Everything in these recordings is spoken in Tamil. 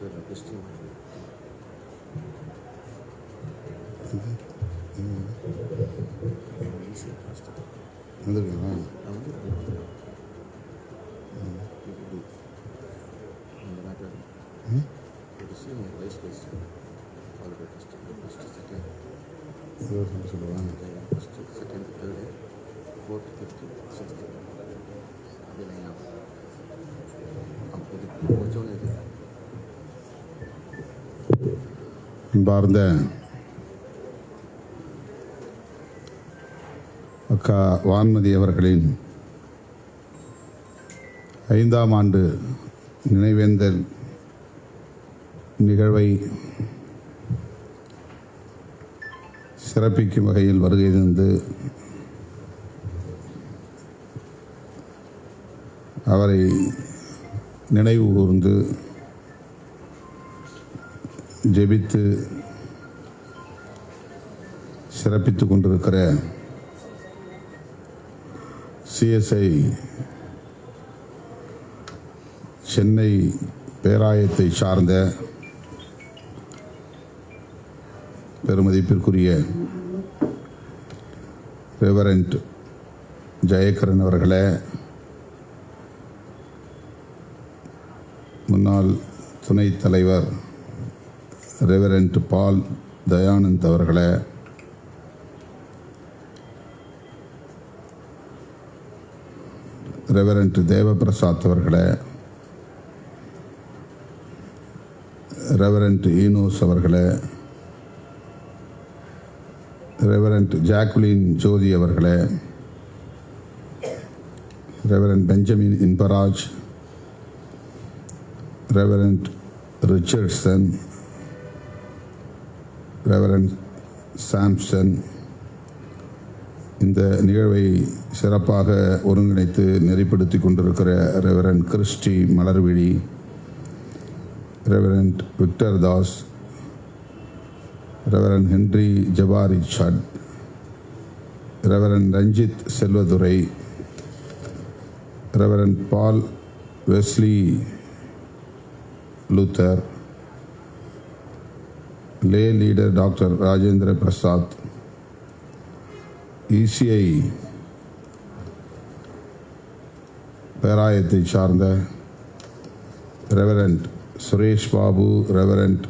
பாஸ்டர் கிறிஸ்டின் ஈஸியாக பாஸ்டர் வந்துருக்கீங்களா நான் அன்பார்ந்த அக்கா வான்மதி அவர்களின் ஐந்தாம் ஆண்டு நினைவேந்தல் நிகழ்வை சிறப்பிக்கும் வகையில் வருகை தந்து அவரை நினைவு கூர்ந்து ஜெபித்து சிறப்பித்துக் கொண்டிருக்கிற சிஎஸ்ஐ சென்னை பேராயத்தை சார்ந்த பெருமதிப்பிற்குரிய ரெவரண்ட் ஜெயக்கரன் அவர்களே முன்னாள் துணைத் தலைவர் ரெவரண்ட் பால் தயானந்த் அவர்களே ரெவரண்ட் தேவபிரசாத் அவர்களே ரெவரண்ட் ஈனோஸ் அவர்களே ரெவரண்ட் ஜாக்குலின் ஜோதி அவர்களே reverend Benjamin Inbaraj reverend Richardson reverend Samson இந்த நிகழ்வை சிறப்பாக ஒருங்கிணைத்து நெறிப்படுத்தி கொண்டிருக்கிற reverend Christy Malarvizhi reverend Victor Das reverend Henry Jabari சட் reverend Ranjith Selvadurai reverend Paul Wesley Luther lay leader doctor Rajendra Prasad ECI பேராயத்தை சார்ந்த ரெவரண்ட் சுரேஷ் பாபு ரெவரண்ட்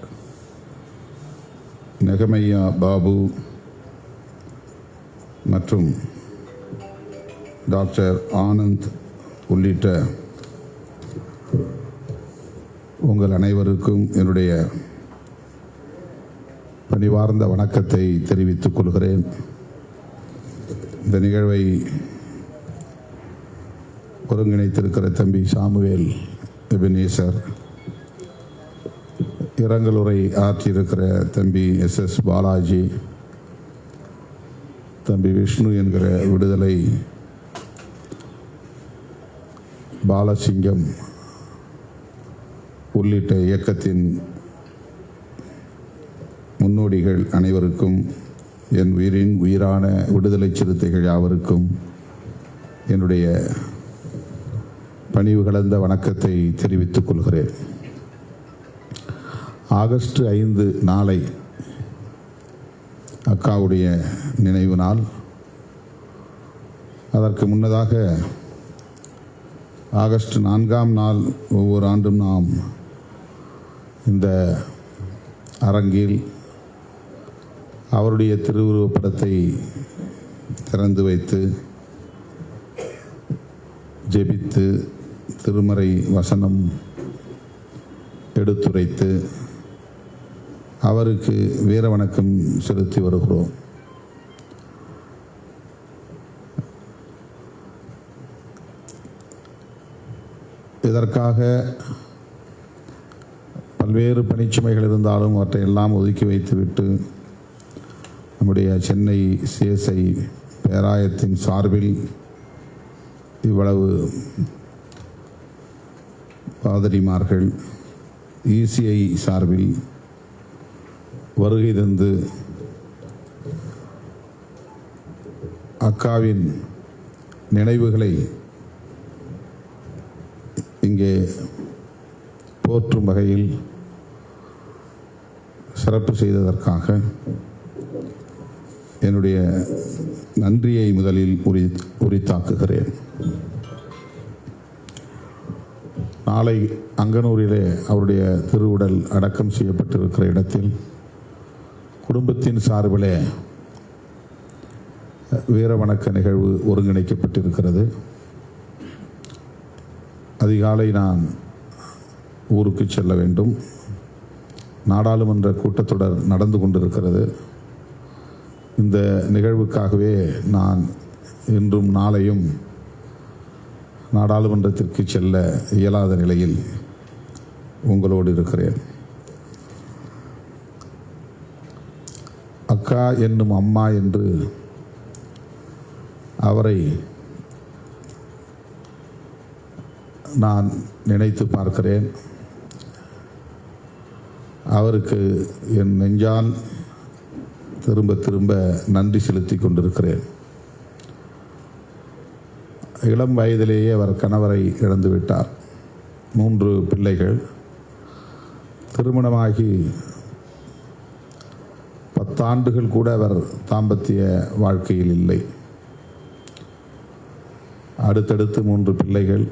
நெகமையா பாபு மற்றும் டாக்டர் ஆனந்த் உள்ளிட்ட உங்கள் அனைவருக்கும் என்னுடைய பணிவார்ந்த வணக்கத்தை தெரிவித்துக் கொள்கிறேன். இந்த நிகழ்வை ஒருங்கிணைத்திருக்கிற தம்பி சாமுவேல் எபினேசர் இரங்கலுரை ஆற்றியிருக்கிற தம்பி எஸ் எஸ் பாலாஜி தம்பி விஷ்ணு என்கிற விடுதலை பாலசிங்கம் உள்ளிட்ட இயக்கத்தின் முன்னோடிகள் அனைவருக்கும் என் உயிரின் உயிரான விடுதலை சிறுத்தைகள் யாவருக்கும் என்னுடைய பணிவு கலந்த வணக்கத்தை தெரிவித்துக் கொள்கிறேன். ஆகஸ்ட் ஐந்து நாளை அக்காவுடைய நினைவு நாள். அதற்கு முன்னதாக ஆகஸ்ட் நான்காம் நாள் ஒவ்வொரு ஆண்டும் நாம் இந்த அரங்கில் அவருடைய திருவுருவப் படத்தை திறந்து வைத்து ஜெபித்து திருமறை வசனம் எடுத்துரைத்து அவருக்கு வீர வணக்கம் செலுத்தி வருகிறோம். இதற்காக பல்வேறு பணிச்சுமைகள் இருந்தாலும் அவற்றை எல்லாம் ஒதுக்கி வைத்துவிட்டு நம்முடைய சென்னை சிஎஸ்ஐ பேராயத்தின் சார்பில் இவ்வளவு பாதிரிமார்கள் இசிஐ சார்பில் வருகை தந்து அக்காவின் நினைவுகளை இங்கே போற்றும் வகையில் சிறப்பு செய்ததற்காக என்னுடைய நன்றியை முதலில் உரி உரித்தாக்குகிறேன். நாளை அங்கனூரிலே அவருடைய திருவுடல் அடக்கம் செய்யப்பட்டிருக்கிற இடத்தில் குடும்பத்தின் சார்பிலே வீரவணக்க நிகழ்வு ஒருங்கிணைக்கப்பட்டிருக்கிறது. அதிகாலை நான் ஊருக்கு செல்ல வேண்டும். நாடாளுமன்ற கூட்டத்தொடர் நடந்து கொண்டிருக்கிறது. இந்த நிகழ்வுக்காகவே நான் இன்றும் நாளையும் நாடாளுமன்றத்திற்கு செல்ல இயலாத நிலையில் உங்களோடு இருக்கிறேன். அக்கா என்னும் அம்மா என்று அவரை நான் நினைத்து பார்க்கிறேன். அவருக்கு என் நெஞ்சால் திரும்ப திரும்ப நன்றி செலுத்தி கொண்டிருக்கிறேன். இளம் வயதிலேயே அவர் கணவரை இழந்துவிட்டார் மூன்று பிள்ளைகள். திருமணமாகி பத்தாண்டுகள் கூட அவர் தாம்பத்திய வாழ்க்கையில் இல்லை. அடுத்தடுத்து மூன்று பிள்ளைகள்.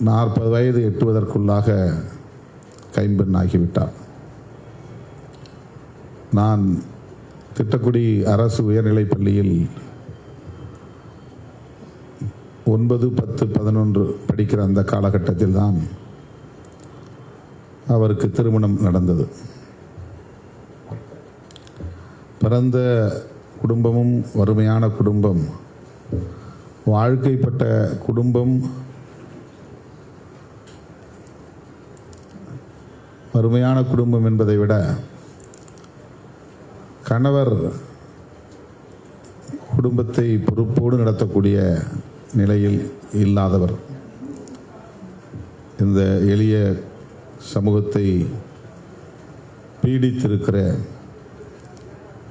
நாற்பது வயது எட்டுவதற்குள்ளாக கைம்பெண் ஆகிவிட்டார் நான் திட்டக்குடி அரசு உயர்நிலைப் பள்ளியில் ஒன்பது பத்து பதினொன்று படிக்கிற அந்த காலகட்டத்தில் தான் அவருக்கு திருமணம் நடந்தது. பிறந்த குடும்பமும் வறுமையான குடும்பம் வாழ்க்கைப்பட்ட குடும்பம் வறுமையான குடும்பம் என்பதை விட கணவர் குடும்பத்தை பொறுப்போடு நடத்தக்கூடிய நிலையில் இல்லாதவர். இந்த எளிய சமூகத்தை பீடித்திருக்கிற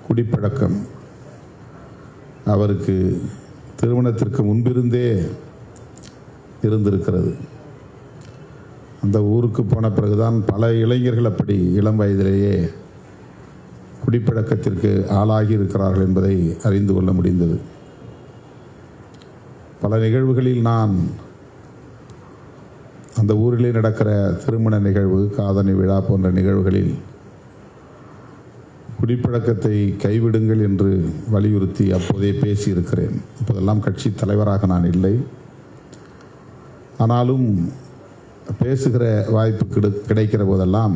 குடிப்பழக்கம் அவருக்கு திருமணத்திற்கு முன்பிருந்தே இருந்திருக்கிறது. அந்த ஊருக்கு போன பிறகுதான் பல இளைஞர்கள் அப்படி இளம் வயதிலேயே குடிப்பழக்கத்திற்கு ஆளாகி இருக்கிறார்கள் என்பதை அறிந்து கொள்ள முடிந்தது. பல நிகழ்வுகளில் நான் அந்த ஊரிலே நடக்கிற திருமண நிகழ்வு காதணி விழா போன்ற நிகழ்வுகளில் குடிப்பழக்கத்தை கைவிடுங்கள் என்று வலியுறுத்தி அப்போதே பேசியிருக்கிறேன். இப்போதெல்லாம் கட்சி தலைவராக நான் இல்லை. ஆனாலும் பேசுகிற வாய்ப்பு கிடைக்கிற போதெல்லாம்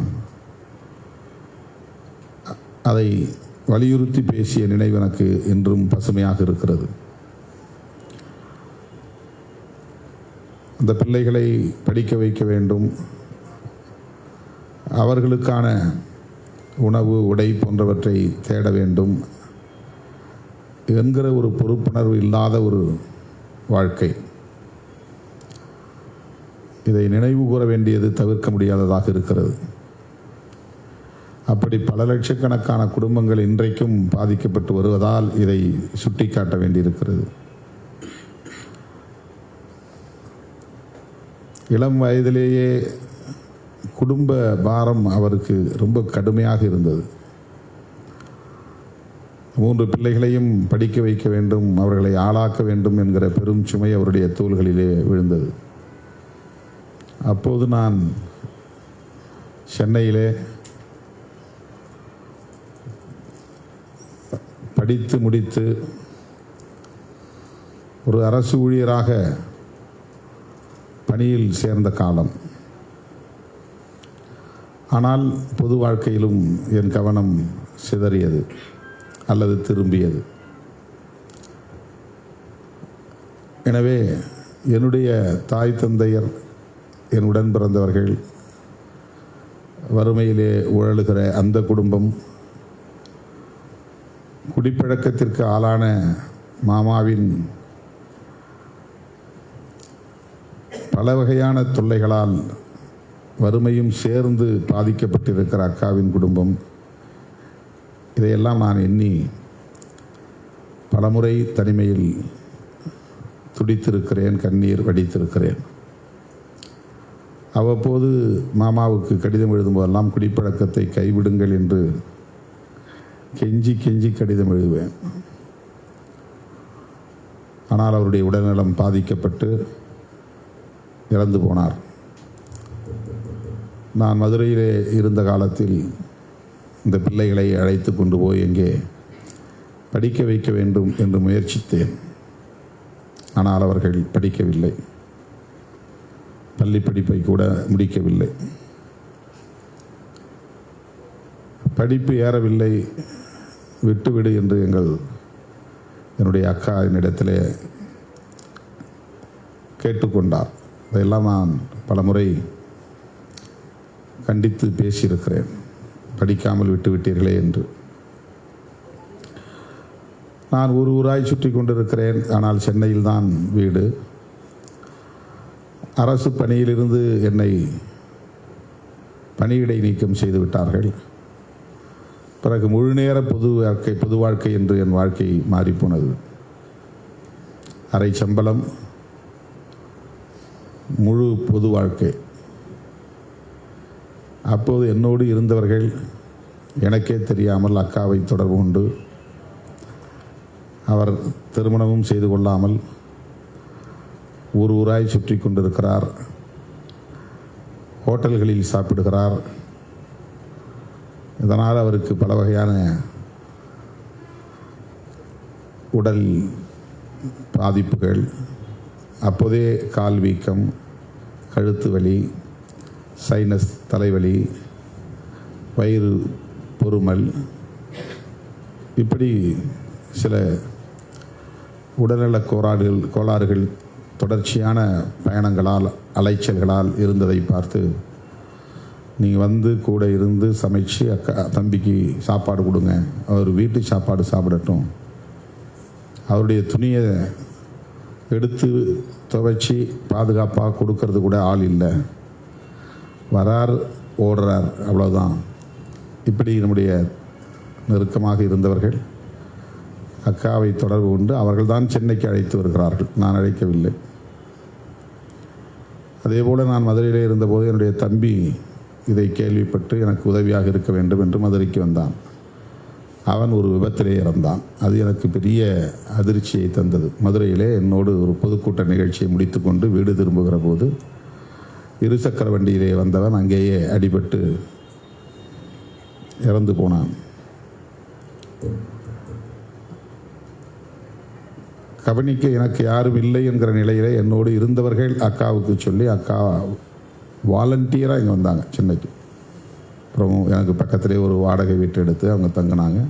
அதை வலியுறுத்தி பேசிய நினைவு எனக்கு இன்றும் பசுமையாக இருக்கிறது. அந்த பிள்ளைகளை படிக்க வைக்க வேண்டும். அவர்களுக்கான உணவு உடை போன்றவற்றை தேட வேண்டும். என்கிற ஒரு பொறுப்புணர்வு இல்லாத ஒரு வாழ்க்கை. இதை நினைவு கூற வேண்டியது தவிர்க்க முடியாததாக இருக்கிறது. அப்படி பல லட்சக்கணக்கான குடும்பங்கள் இன்றைக்கும் பாதிக்கப்பட்டு வருவதால் இதை சுட்டிக்காட்ட வேண்டியிருக்கிறது. இளம் வயதிலேயே குடும்ப பாரம் அவருக்கு ரொம்ப கடுமையாக இருந்தது. மூன்று பிள்ளைகளையும் படிக்க வைக்க வேண்டும் அவர்களை ஆளாக்க வேண்டும் என்கிற பெரும் சுமை அவருடைய தோள்களிலே விழுந்தது. அப்போது நான் சென்னையிலே படித்து முடித்து ஒரு அரசு ஊழியராக பணியில் சேர்ந்த காலம். ஆனால் பொது வாழ்க்கையிலும் என் கவனம் சிதறியது அல்லது திரும்பியது. எனவே என்னுடைய தாய் தந்தையர் என் உடன் பிறந்தவர்கள் வறுமையிலே உழலுகிற அந்த குடும்பம் குடிப்பழக்கத்திற்கு ஆளான மாமாவின் பல வகையான தொல்லைகளால் வறுமையும் சேர்ந்து பாதிக்கப்பட்டிருக்கிற அக்காவின் குடும்பம். இதையெல்லாம் நான் எண்ணி பலமுறை தனிமையில் துடித்திருக்கிறேன் கண்ணீர் வடித்திருக்கிறேன். அவ்வப்போது மாமாவுக்கு கடிதம் எழுதும்போதெல்லாம் குடிப்பழக்கத்தை கைவிடுங்கள் என்று கெஞ்சி கெஞ்சி கடிதம் எழுதுவேன். ஆனால் அவருடைய உடல்நலம் பாதிக்கப்பட்டு இறந்து போனார். நான் மதுரையிலே இருந்த காலத்தில் இந்த பிள்ளைகளை அழைத்து கொண்டு போய் எங்கே படிக்க வைக்க வேண்டும் என்று முயற்சித்தேன். ஆனால் அவர்கள் படிக்கவில்லை. பள்ளி படிப்பை கூட முடிக்கவில்லை. படிப்பு ஏறவில்லை. விட்டுவிடு என்று எங்கள் என்னுடைய அக்கா என்னிடத்திலே கேட்டுக்கொண்டார். அதையெல்லாம் நான் பலமுறை கண்டித்து பேசியிருக்கிறேன். படிக்காமல் விட்டுவிட்டீர்களே என்று. நான் ஒரு ஊராய் சுற்றி கொண்டிருக்கிறேன். ஆனால் சென்னையில் தான் வீடு. அரசு பணியிலிருந்து என்னை பணியிடை நீக்கம் செய்து விட்டார்கள். பிறகு முழுநேர பொது வாழ்க்கை பொது வாழ்க்கை என்று என் வாழ்க்கை மாறிப்போனது. அரை சம்பளம் முழு பொது வாழ்க்கை. அப்போது என்னோடு இருந்தவர்கள் எனக்கே தெரியாமல் அக்காவை தொடர்பு கொண்டு அவர் திருமணமும் செய்து கொள்ளாமல் ஊர் ஊராய் சுற்றி கொண்டிருக்கிறார். ஹோட்டல்களில் சாப்பிடுகிறார். இதனால் அவருக்கு பல வகையான உடல் பாதிப்புகள் அப்போதே கால் வீக்கம் கழுத்து வலி சைனஸ் தலைவலி வயிறு பொறுமல் இப்படி சில உடல்நலக் கோளாறுகள் கோளாறுகள் தொடர்ச்சியான பயணங்களால் அலைச்சல்களால் இருந்ததை பார்த்து நீங்கள் வந்து கூட இருந்து சமைச்சு அக்கா தம்பிக்கு சாப்பாடு கொடுங்க. அவர் வீட்டு சாப்பாடு சாப்பிடட்டும். அவருடைய துணியை எடுத்து துவைச்சி பாதுகாப்பாக கொடுக்கறது கூட ஆள் இல்லை. வரார் ஓடுறார் அவ்வளோதான் இப்படி நம்முடைய நெருக்கமாக இருந்தவர்கள் அக்காவை தொடர்பு கொண்டு அவர்கள்தான் சென்னைக்கு அழைத்து வருகிறார்கள். நான் அழைக்கவில்லை. அதேபோல் நான் மதுரையில் இருந்தபோது என்னுடைய தம்பி இதை கேள்விப்பட்டு எனக்கு உதவியாக இருக்க வேண்டும் என்று மதுரைக்கு வந்தான். அவன் ஒரு விபத்திலே இறந்தான். அது எனக்கு பெரிய அதிர்ச்சியை தந்தது. மதுரையிலே என்னோடு ஒரு பொதுக்கூட்ட நிகழ்ச்சியை முடித்துக்கொண்டு வீடு திரும்புகிற போது இருசக்கர வண்டியிலே வந்தவன் அங்கேயே அடிபட்டு இறந்து போனான். கவனிக்க எனக்கு யாரும் இல்லை என்கிற நிலையிலே என்னோடு இருந்தவர்கள் அக்காவுக்கு சொல்லி அக்கா வாலண்டியராக இங்கே வந்தாங்க சென்னைக்கு. அப்புறம் எனக்கு பக்கத்திலே ஒரு வாடகை வீட்டு எடுத்து அவங்க தங்கினாங்க.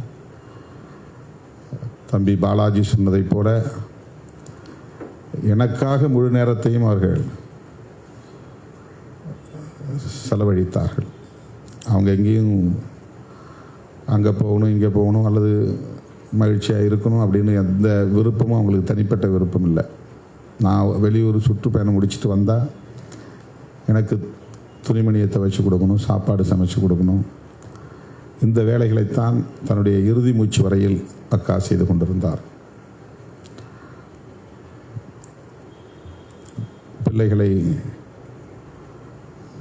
தம்பி பாலாஜி சொன்னதைப் போல எனக்காக முழு நேரத்தையும் அவர்கள் செலவழித்தார்கள். அவங்க எங்கேயும் அங்கே போகணும் இங்கே போகணும் அல்லது மகிழ்ச்சியாக இருக்கணும் அப்படின்னு எந்த விருப்பமும் அவங்களுக்கு தனிப்பட்ட விருப்பம் இல்லை. நான் வெளியூர் சுற்றுப்பயணம் முடிச்சுட்டு வந்தால் எனக்கு துணிமணியை துவைச்சு கொடுக்கணும் சாப்பாடு சமைச்சு கொடுக்கணும். இந்த வேலைகளைத்தான் தன்னுடைய இறுதி மூச்சு வரையில் அக்கா செய்து கொண்டிருந்தார். பிள்ளைகளை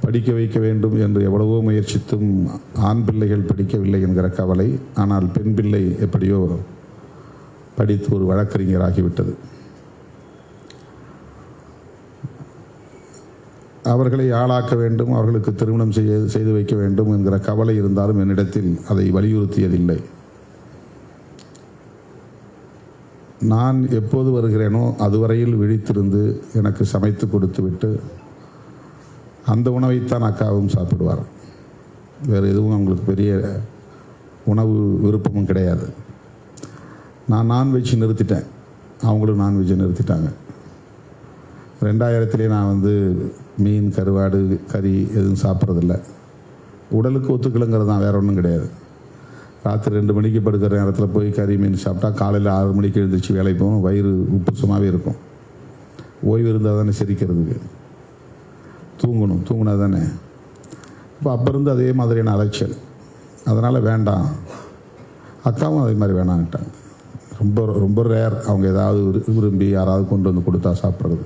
படிக்க வைக்க வேண்டும் என்று எவ்வளவோ முயற்சித்தும் ஆண் பிள்ளைகள் படிக்கவில்லை என்கிற கவலை ஆனால் பெண் பிள்ளை எப்படியோ படித்து ஒரு வழக்கறிஞராகிவிட்டது. அவர்களை ஆளாக்க வேண்டும் அவர்களுக்கு திருமணம் செய்ய செய்து வைக்க வேண்டும் என்கிற கவலை இருந்தாலும் என்னிடத்தில் அதை வலியுறுத்தியதில்லை. நான் எப்போது வருகிறேனோ அதுவரையில் விழித்திருந்து எனக்கு சமைத்து கொடுத்துவிட்டு அந்த உணவைத்தான் அக்காவும் சாப்பிடுவார். வேறு எதுவும் அவங்களுக்கு பெரிய உணவு விருப்பமும் கிடையாது. நான் நான்வெஜ் நிறுத்திட்டேன். அவங்களும் நான்வெஜ்ஜை நிறுத்திட்டாங்க. ரெண்டாயிரத்துலேயே நான் வந்து மீன் கருவாடு கறி எதுவும் சாப்பிட்றதில்ல. உடலுக்கு ஒத்துக்கலுங்கிறது தான் வேற ஒன்றும் கிடையாது. ராத்திரி ரெண்டு மணிக்கு படுக்கிற நேரத்தில் போய் கறி மீன் சாப்பிட்டா காலையில் ஆறு மணிக்கு எழுந்திரிச்சு வேலைக்கு போகணும் வயிறு உப்புசமாகவே இருக்கும். ஓய்வு இருந்தால் தானே செரிக்கிறதுக்கு. தூங்கணும். தூங்கினா தானே. இப்போ அப்போ இருந்து அதே மாதிரியான அலைச்சல். அதனால் வேண்டாம். அக்காவும் அதே மாதிரி வேணான்ட்டாங்க. ரொம்ப ரொம்ப ரேர் அவங்க ஏதாவது விரும்பி யாராவது கொண்டு வந்து கொடுத்தா சாப்பிட்றது.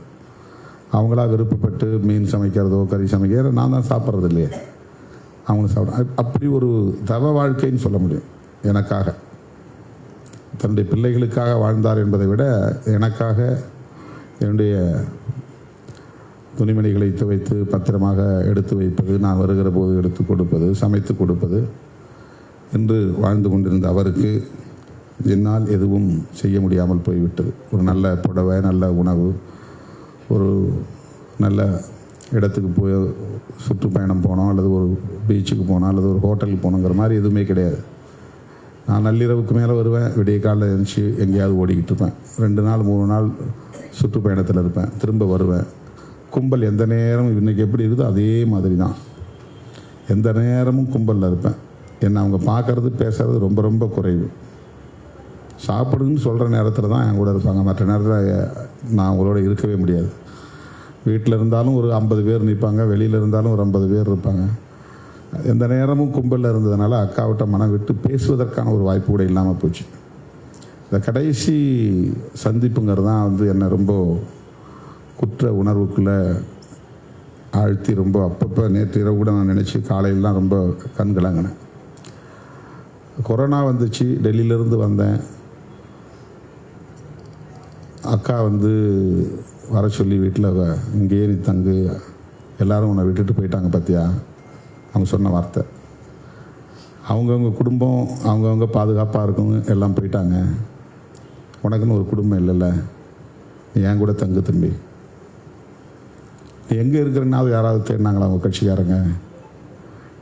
அவங்களா விருப்பப்பட்டு மீன் சமைக்கிறதோ கறி சமைக்கிறதோ நான் தான் சாப்பிட்றது இல்லையே அவங்களும் சாப்பிட அப்படி ஒரு தவ வாழ்க்கைன்னு சொல்ல முடியும். எனக்காக. தன்னுடைய பிள்ளைகளுக்காக வாழ்ந்தார் என்பதை விட எனக்காக என்னுடைய துணிமணிகளை துவைத்து பத்திரமாக எடுத்து வைப்பது நான் வருகிற போது எடுத்து கொடுப்பது சமைத்து கொடுப்பது என்று வாழ்ந்து கொண்டிருந்த அவருக்கு என்னால் எதுவும் செய்ய முடியாமல் போய்விட்டது. ஒரு நல்ல புடவை நல்ல உணவு ஒரு நல்ல இடத்துக்கு போய் சுற்றுப்பயணம் போனோம் அல்லது ஒரு பீச்சுக்கு போனோம் அல்லது ஒரு ஹோட்டலுக்கு போகணுங்கிற மாதிரி எதுவுமே கிடையாது. நான் நள்ளிரவுக்கு மேலே வருவேன் விடிய காலையில் எழுந்துச்சி எங்கேயாவது ஓடிக்கிட்டு இருப்பேன். ரெண்டு நாள் மூணு நாள் சுற்றுப்பயணத்தில் இருப்பேன் திரும்ப வருவேன். கும்பல் எந்த நேரமும் இன்றைக்கி எப்படி இருக்குதோ அதே மாதிரி தான். எந்த நேரமும் கும்பலில் இருப்பேன். என்னை அவங்க பார்க்குறது பேசுறது ரொம்ப ரொம்ப குறைவு. சாப்பிடுன்னு சொல்கிற நேரத்தில் தான் என் கூட இருப்பாங்க. மற்ற நேரத்தில் நான் அவங்களோட இருக்கவே முடியாது. வீட்டில் இருந்தாலும் ஒரு ஐம்பது பேர் நிற்பாங்க வெளியில் இருந்தாலும் ஒரு ஐம்பது பேர் இருப்பாங்க. எந்த நேரமும் கும்பலில் இருந்ததுனால அக்காவிட்ட மனம் விட்டு பேசுவதற்கான ஒரு வாய்ப்பு கூட இல்லாமல் போச்சு. இந்த கடைசி சந்திப்புங்கிறது தான் வந்து என்னை ரொம்ப குற்ற உணர்வுக்குள்ளே ஆழ்த்தி ரொம்ப அப்பப்போ நேற்று இரவு கூட நான் நினச்சி காலையிலலாம் ரொம்ப கண்கலங்கினேன். கொரோனா வந்துச்சு. டெல்லியிலேருந்து வந்தேன். அக்கா வந்து வர சொல்லி வீட்டில் இங்கே ஏறி தங்கு எல்லோரும் உன்னை விட்டுட்டு போயிட்டாங்க பார்த்தியா அவங்க சொன்ன வார்த்தை. அவங்கவுங்க குடும்பம் அவங்கவுங்க பாதுகாப்பாக இருக்கும் எல்லாம் போயிட்டாங்க. உனக்குன்னு ஒரு குடும்பம் இல்லைல்ல. என் கூட தங்கு தம்பி. நீ எங்கே இருக்கிறனாவது யாராவது தேடினாங்களா அவங்க கட்சிக்காரங்க?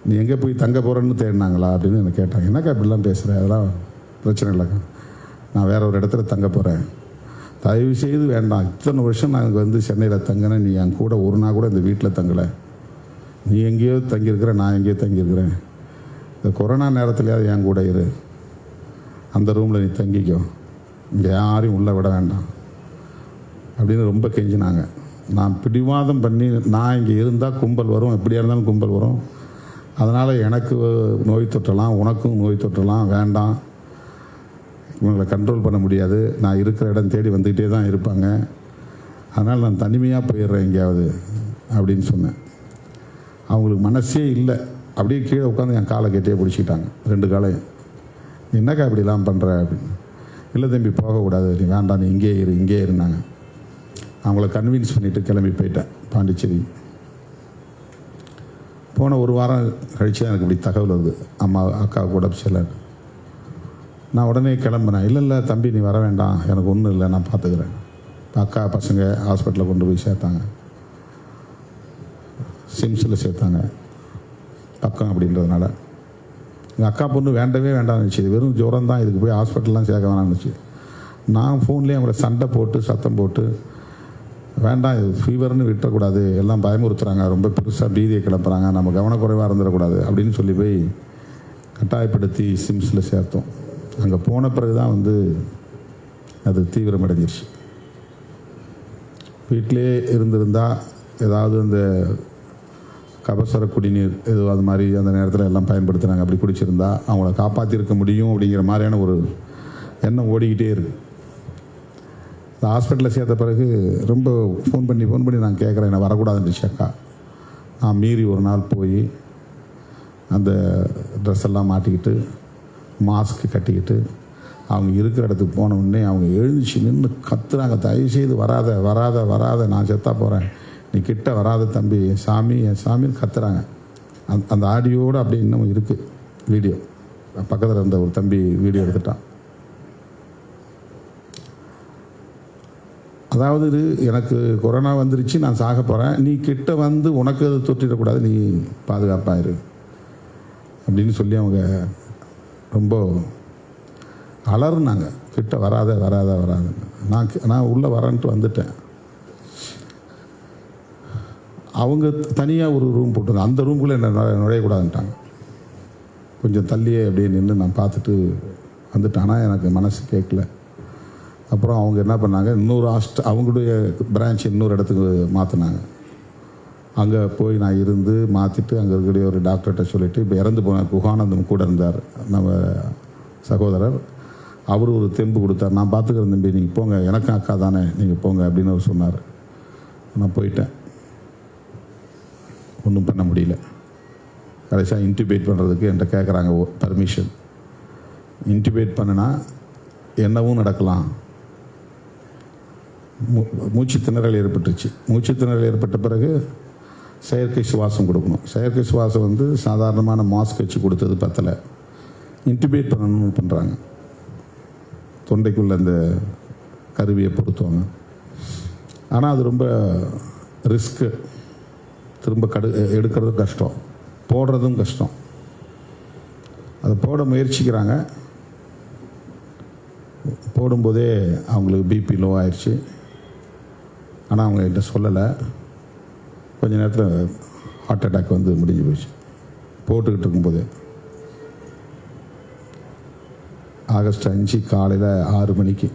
நீ எங்கே போய் தங்க போகிறேன்னு தேடினாங்களா அப்படின்னு என்னை கேட்டாங்க. என்னக்கா இப்படிலாம் பேசுகிறேன் அதெல்லாம் பிரச்சனை இல்லைக்கா. நான் வேற ஒரு இடத்துல தங்க போகிறேன் தயவு செய்து வேண்டாம். இத்தனை வருஷம் நான் இங்கே வந்து சென்னையில் தங்கினேன். நீ என் கூட ஒரு நாள் கூட இந்த வீட்டில் தங்கலை. நீ எங்கேயோ தங்கியிருக்கிற நான் எங்கேயோ தங்கியிருக்கிறேன். இந்த கொரோனா நேரத்துலையாவது என் கூட இரு. அந்த ரூமில் நீ தங்கிக்கோ. இங்கே யாரையும் உள்ளே விட வேண்டாம். அப்படின்னு ரொம்ப கெஞ்சினாங்க. நான் பிடிவாதம் பண்ணி நான் இங்கே இருந்தால் கும்பல் வரும். எப்படியா இருந்தாலும் கும்பல் வரும். அதனால் எனக்கு நோய் தொற்றலாம் உனக்கும் நோய் தொற்றலாம் வேண்டாம். இவங்களை கண்ட்ரோல் பண்ண முடியாது. நான் இருக்கிற இடம் தேடி வந்துக்கிட்டே தான் இருப்பாங்க. அதனால் நான் தனிமையாக போயிடுறேன் எங்கேயாவது அப்படின்னு சொன்னேன். அவங்களுக்கு மனசே இல்லை. அப்படியே கீழே உட்காந்து என் காலை கெட்டியே பிடிச்சிக்கிட்டாங்க. ரெண்டு காலையும். "நீ என்னக்கா இப்படிலாம் பண்ணுற அப்படின்னு. இல்லை தம்பி போகக்கூடாது. நீ வேண்டாம். நீ இங்கே இரு இங்கே இருந்தாங்க. அவங்கள கன்வின்ஸ் பண்ணிவிட்டு கிளம்பி போயிட்டேன் பாண்டிச்சேரி. போன ஒரு வாரம் கழிச்சு எனக்கு இப்படி தகவல் வருது. அம்மா அக்காவுக்கு உடம்பு சிலர் நான் உடனே கிளம்புனேன் இல்லை இல்லை தம்பி நீ வர வேண்டாம். எனக்கு ஒன்றும் இல்லை. நான் பார்த்துக்கிறேன் அக்கா பசங்க ஹாஸ்பிட்டலில் கொண்டு போய் சேர்த்தாங்க. சிம்ஸில் சேர்த்தாங்க. பக்கம் அப்படின்றதுனால. எங்கள் அக்கா பொண்ணு வேண்டவே வேண்டாம் இருந்துச்சு இது வெறும் ஜுரம் தான் இதுக்கு போய் ஹாஸ்பிட்டல்லாம் சேர்க்க வேணாம்னு இருந்துச்சு நான் ஃபோன்லேயே அவங்கள சண்டை போட்டு சத்தம் போட்டு வேண்டாம் இது ஃபீவர்னு விட்டுறக்கூடாது. எல்லாம் பயமுறுத்துறாங்க. ரொம்ப பெருசாக பீதியை கிளப்புறாங்க. நம்ம கவனக்குறைவாக இருந்துடக்கூடாது அப்படின்னு சொல்லி போய் கட்டாயப்படுத்தி சிம்ஸில் சேர்த்தோம். அங்கே போன பிறகு தான் வந்து அது தீவிரமடைஞ்சிருச்சு. வீட்டிலே இருந்திருந்தால் ஏதாவது அந்த கபசர குடிநீர் ஏதோ அது மாதிரி அந்த நேரத்தில் எல்லாம் பயன்படுத்துகிறாங்க அப்படி குடிச்சிருந்தா அவங்கள காப்பாற்றிருக்க முடியும் அப்படிங்கிற மாதிரியான ஒரு எண்ணம் ஓடிக்கிட்டே இருக்குது இந்த ஹாஸ்பிட்டலில் சேர்த்த பிறகு ரொம்ப ஃபோன் பண்ணி ஃபோன் பண்ணி நான் கேட்குறேன் என்னை வரக்கூடாதுன்னு அக்கா நான் மீறி ஒரு நாள் போய் அந்த ட்ரெஸ் எல்லாம் மாட்டிக்கிட்டு மாஸ்க் கட்டிக்கிட்டு அவங்க இருக்கிற இடத்துக்கு போன உடனே அவங்க எழுந்துச்சு நின்று கத்துறாங்க. தயவு செய்து வராத வராத வராத நான் செத்தா போகிறேன் நீ கிட்ட வராத தம்பி என் சாமி என் சாமின்னு கத்துறாங்க. அந்த அந்த ஆடியோடு அப்படியே இன்னும் இருக்குது வீடியோ. பக்கத்தில் இருந்த ஒரு தம்பி வீடியோ எடுத்துட்டான். அதாவது எனக்கு கொரோனா வந்துருச்சு நான் சாக போகிறேன் நீ கிட்ட வந்து உனக்கு அது தொற்றிடக்கூடாது நீ பாதுகாப்பாக இரு. அப்படின்னு சொல்லி அவங்க ரொம்ப அலறுனாங்க. கிட்ட வராத வராத வராத. நான் நான் உள்ளே வரேன்ட்டு வந்துட்டேன். அவங்க தனியாக ஒரு ரூம் போட்டு அந்த ரூம்குள்ளே என்ன நுழையக்கூடாதுன்ட்டாங்க. கொஞ்சம் தள்ளியே அப்படியே நின்று நான் பார்த்துட்டு வந்துட்டேன். ஆனால் எனக்கு மனசு கேட்கல. அப்புறம் அவங்க என்ன பண்ணாங்க? இன்னொரு ஹாஸ்ட் அவங்களுடைய பிரான்ச் இன்னொரு இடத்துக்கு மாற்றினாங்க அங்கே போய் நான் இருந்து மாற்றிட்டு அங்கே இருக்கக்கூடிய ஒரு டாக்டர்கிட்ட சொல்லிவிட்டு இப்போ இறந்து போன குகானந்தம் கூட இருந்தார். நம்ம சகோதரர். அவர் ஒரு தெம்பு கொடுத்தார். நான் பார்த்துக்கிறேன் தம்பி நீங்கள் போங்க. எனக்கும் அக்கா தானே நீங்கள் போங்க அப்படின்னு அவர் சொன்னார். நான் போயிட்டேன். ஒன்றும் பண்ண முடியல. கடைசியாக இன்டிபேட் பண்ணுறதுக்கு என்கிட்ட கேட்குறாங்க பர்மிஷன் இன்டிபேட் பண்ணுனா என்னவும் நடக்கலாம். மூ மூச்சு திணறல் ஏற்பட்டுருச்சு. மூச்சு திணறல் ஏற்பட்ட பிறகு செயற்கை சுவாசம் கொடுக்கணும். செயற்கை சுவாசம் வந்து சாதாரணமான மாஸ்க் வச்சு கொடுத்தது பத்தலை. இன்டிபேட் பண்ணணும்னு பண்ணுறாங்க தொண்டைக்குள்ள அந்த கருவியை பொருத்துவாங்க. ஆனால் அது ரொம்ப ரிஸ்க்கு திரும்ப கடு எடுக்கிறதும் கஷ்டம். போடுறதும் கஷ்டம். அதை போட முயற்சிக்கிறாங்க. போடும்போதே அவங்களுக்கு பிபி லோ ஆயிடுச்சு. ஆனால் அவங்க என்கிட்ட சொல்லலை. கொஞ்ச நேரத்தில் ஹார்ட் அட்டாக் வந்து முடிஞ்சு போச்சு. போட்டுக்கிட்டு இருக்கும்போது ஆகஸ்ட் அஞ்சு காலையில் ஆறு மணிக்கு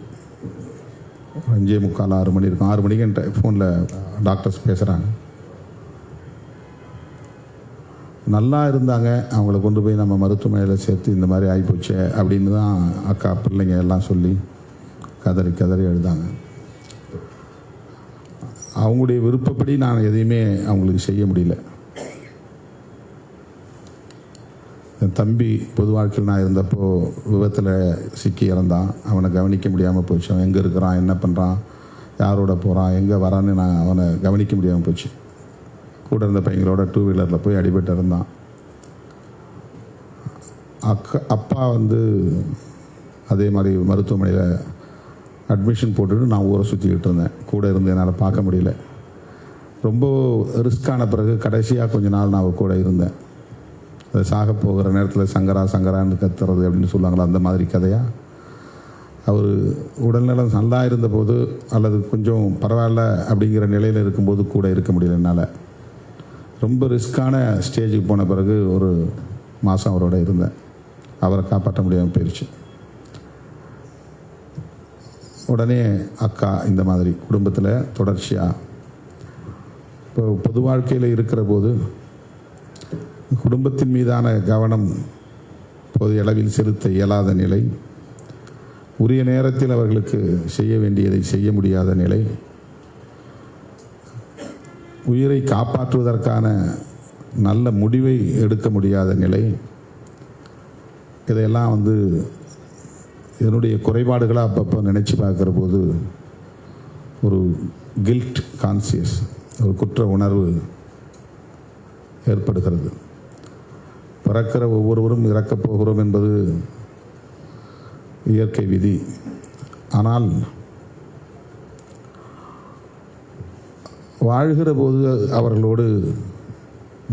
அஞ்சே முக்கால் ஆறு மணி இருக்கும். ஆறு மணிக்கு என்கிட்ட ஃபோனில் டாக்டர்ஸ் பேசுகிறாங்க நல்லா இருந்தாங்க. அவங்கள கொண்டு போய் நம்ம மருத்துவமனையில் சேர்த்து இந்த மாதிரி ஆகிப்போச்சே அப்படின்னு தான் அக்கா பிள்ளைங்க எல்லாம் சொல்லி கதறி கதறி எழுதாங்க. அவங்களுடைய விருப்பப்படி நான் எதையுமே அவங்களுக்கு செய்ய முடியல. என் தம்பி பொது வாழ்க்கையில் நான் இருந்தப்போ விபத்தில் சிக்கி இறந்தான். அவனை கவனிக்க முடியாமல் போச்சு. அவன் எங்கே இருக்கிறான்? என்ன பண்ணுறான் யாரோட போகிறான் எங்கே வரான்னு நான் அவனை கவனிக்க முடியாமல் போச்சு. கூட இருந்த பையங்களோட டூ வீலரில் போய் அடிபட்டு இருந்தான் அக்கா அப்பா வந்து அதே மாதிரி மருத்துவமனையில் அட்மிஷன் போட்டுட்டு நான் ஊரை சுற்றிக்கிட்டு இருந்தேன். கூட இருந்து என்னால் பார்க்க முடியல. ரொம்ப ரிஸ்க்கான பிறகு கடைசியாக கொஞ்ச நாள் நான் அவர் கூட இருந்தேன். அது சாக போகிற நேரத்தில் சங்கரா சங்கரான்னு கத்துறது அப்படின்னு சொல்லுவாங்களா அந்த மாதிரி கதையாக அவர் உடல்நலம் நல்லா இருந்தபோது அல்லது கொஞ்சம் பரவாயில்ல அப்படிங்கிற நிலையில் இருக்கும்போது கூட இருக்க முடியல என்னால். ரொம்ப ரிஸ்க்கான ஸ்டேஜுக்கு போன பிறகு ஒரு மாதம் அவரோட இருந்தேன். அவரை காப்பாற்ற முடியாமல் போயிடுச்சு உடனே அக்கா இந்த மாதிரி குடும்பத்தில் தொடர்ச்சியாக இப்போ பொது வாழ்க்கையில் இருக்கிற போது குடும்பத்தின் மீதான கவனம் பொது அளவில் செலுத்த இயலாத நிலை உரிய நேரத்தில் அவர்களுக்கு செய்ய வேண்டியதை செய்ய முடியாத நிலை உயிரை காப்பாற்றுவதற்கான நல்ல முடிவை எடுக்க முடியாத நிலை இதையெல்லாம் வந்து என்னுடைய குறைபாடுகளை அப்பப்போ நினச்சி பார்க்குற போது ஒரு கில்ட் கான்சியஸ் ஒரு குற்ற உணர்வு ஏற்படுகிறது. பிறக்கிற ஒவ்வொருவரும் இறக்கப் போகிறோம் என்பது இயற்கை விதி. ஆனால் வாழ்கிற போது அவர்களோடு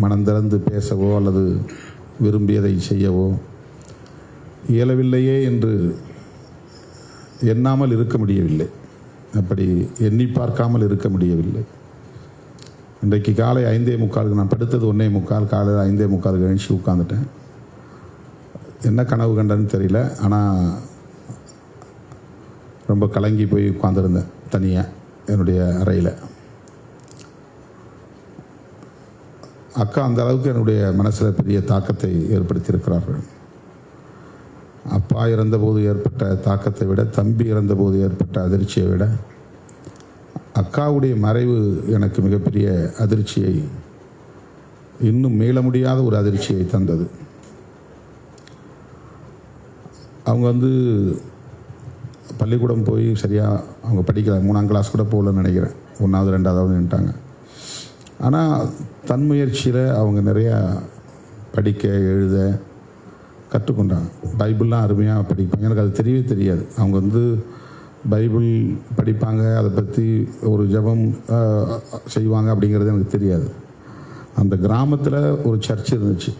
மனந்திறந்து பேசவோ அல்லது விரும்பியதை செய்யவோ இயலவில்லையே என்று எண்ணாமல் இருக்க முடியவில்லை. அப்படி எண்ணி பார்க்காமல் இருக்க முடியவில்லை. இன்றைக்கு காலை ஐந்தே முக்காலுக்கு நான் படுத்தது ஒன்றே முக்கால் காலையில் ஐந்தே முக்காலுக்கு எழுச்சி உட்காந்துட்டேன் என்ன கனவு கண்டேன்னு தெரியல. ஆனால் ரொம்ப கலங்கி போய் உட்காந்துருந்தேன் தனியாக என்னுடைய அறையில். அக்கா அந்த அளவுக்கு என்னுடைய மனசில் பெரிய தாக்கத்தை ஏற்படுத்தியிருக்கிறார்கள். அப்பா இறந்தபோது ஏற்பட்ட தாக்கத்தை விட தம்பி இறந்தபோது ஏற்பட்ட அதிர்ச்சியை விட அக்காவுடைய மறைவு எனக்கு மிகப்பெரிய அதிர்ச்சியை இன்னும் மீள முடியாத ஒரு அதிர்ச்சியை தந்தது. அவங்க வந்து பள்ளிக்கூடம் போய் சரியாக அவங்க படிக்கல. மூணாம் கிளாஸ் கூட போகலன்னு நினைக்கிறேன். ஒன்றாவது ரெண்டாவது நின்ட்டாங்க ஆனால் தன் முயற்சியில் அவங்க நிறையா படிக்க எழுத கற்றுக்கொண்டாங்க. பைபிள்லாம் அருமையாக படிப்பாங்க. எனக்கு அது தெரியவே தெரியாது. அவங்க வந்து பைபிள் படிப்பாங்க அதை பற்றி ஒரு ஜெபம் செய்வாங்க அப்படிங்கிறது எனக்கு தெரியாது. அந்த கிராமத்தில் ஒரு சர்ச் இருந்துச்சு.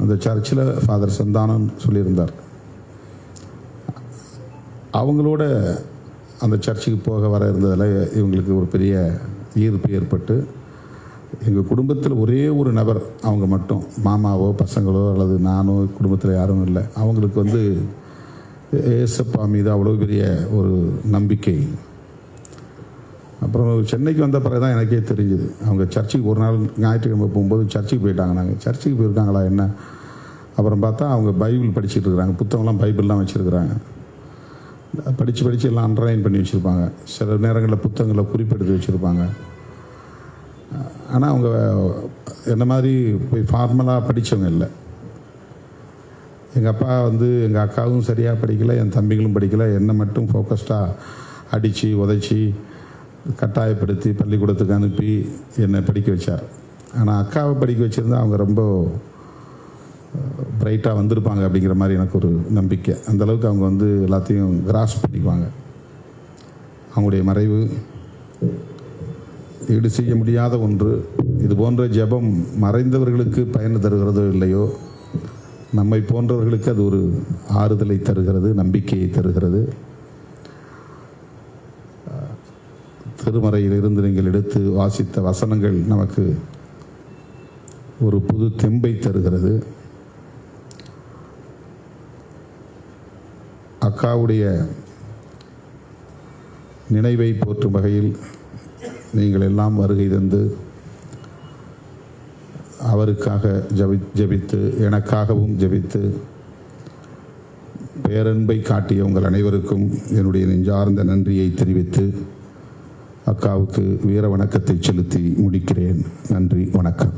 அந்த சர்ச்சில் ஃபாதர் சந்தானம் சொல்லியிருந்தார். அவங்களோட அந்த சர்ச்சுக்கு போக வர இருந்ததில் இவங்களுக்கு ஒரு பெரிய ஈர்ப்பு ஏற்பட்டு எங்கள் குடும்பத்தில் ஒரே ஒரு நபர் அவங்க மட்டும். மாமாவோ பசங்களோ அல்லது நானோ குடும்பத்தில் யாரும் இல்லை. அவங்களுக்கு வந்து ஏசப்பா மீது அவ்வளோ பெரிய ஒரு நம்பிக்கை. அப்புறம் சென்னைக்கு வந்த பிறகு தான் எனக்கே தெரிஞ்சுது. அவங்க சர்ச்சுக்கு ஒரு நாள் ஞாயிற்றுக்கிழமை போகும்போது சர்ச்சுக்கு போயிட்டாங்க. நாங்கள் சர்ச்சுக்கு போயிருக்காங்களா என்ன? அப்புறம் பார்த்தா அவங்க பைபிள் படிச்சுட்டு இருக்கிறாங்க. புத்தகம்லாம் பைபிள்லாம் வச்சுருக்குறாங்க. படித்து படித்து எல்லாம் அண்டர்லைன் பண்ணி வச்சுருப்பாங்க. சில நேரங்களில் புத்தகங்களை குறிப்பெடுத்து வச்சுருப்பாங்க. ஆனால் அவங்க என்ன மாதிரி போய் ஃபார்மலாக படித்தவங்க இல்லை. எங்கள் அப்பா வந்து எங்கள் அக்காவும் சரியாக படிக்கலை என் தம்பிகளும் படிக்கலை. என்னை மட்டும் ஃபோக்கஸ்டாக அடித்து உதைச்சி கட்டாயப்படுத்தி பள்ளிக்கூடத்துக்கு அனுப்பி என்னை படிக்க வச்சார். ஆனால் அக்காவை படிக்க வச்சுருந்தா அவங்க ரொம்ப பிரைட்டாக வந்திருப்பாங்க அப்படிங்கிற மாதிரி எனக்கு ஒரு நம்பிக்கை. அந்தளவுக்கு அவங்க வந்து எல்லாத்தையும் கிராஸ் பண்ணிக்குவாங்க. அவங்களுடைய மறைவு ஈடு செய்ய முடியாத ஒன்று. இது போன்ற ஜெபம் மறைந்தவர்களுக்கு பயன் தருகிறதோ இல்லையோ? நம்மை போன்றவர்களுக்கு அது ஒரு ஆறுதலை தருகிறது நம்பிக்கையை தருகிறது. திருமறையில் இருந்து நீங்கள் எடுத்து வாசித்த வசனங்கள் நமக்கு ஒரு புது தெம்பை தருகிறது. அக்காவுடைய நினைவை போற்றும் வகையில் நீங்கள் எல்லாம் வருகை தந்து அவருக்காக ஜபி ஜெபித்து எனக்காகவும் ஜெபித்து பேரன்பை காட்டிய உங்கள் அனைவருக்கும் என்னுடைய நெஞ்சார்ந்த நன்றியை தெரிவித்து அக்காவுக்கு வீர வணக்கத்தை செலுத்தி முடிக்கிறேன். நன்றி வணக்கம்.